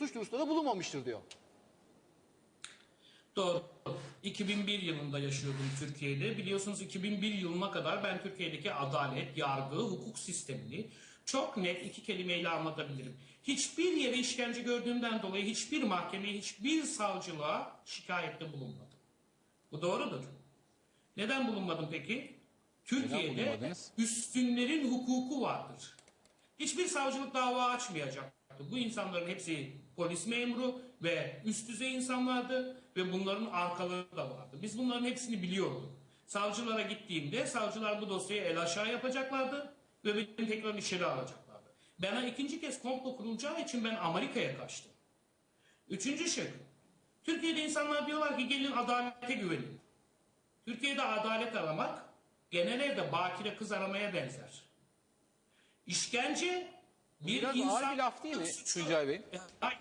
suç duyurusunda da bulunmamıştır diyor. Doğru. 2001 yılında yaşıyordum Türkiye'de. Biliyorsunuz 2001 yılına kadar ben Türkiye'deki adalet, yargı, hukuk sistemini çok net iki kelimeyle anlatabilirim. Hiçbir yere işkence gördüğümden dolayı hiçbir mahkemeye, hiçbir savcılığa şikayette bulunmadım. Bu doğrudur. Neden bulunmadım peki? Türkiye'de üstünlerin hukuku vardır. Hiçbir savcılık dava açmayacaktı. Bu insanların hepsi polis memuru ve üst düzey insanlardı ve bunların arkaları da vardı. Biz bunların hepsini biliyorduk. Savcılara gittiğimde savcılar bu dosyayı el aşağı yapacaklardı ve beni tekrar içeri alacaklardı. Bana ikinci kez komplo kurulacağı için ben Amerika'ya kaçtım. Üçüncü şık. Türkiye'de insanlar diyorlar ki gelin adalete güvenin. Türkiye'de adalet aramak genel evde bakire kız aramaya benzer. İşkence bir Biraz insan... ağır bir laf değil mi Tuncay Bey? Hayır,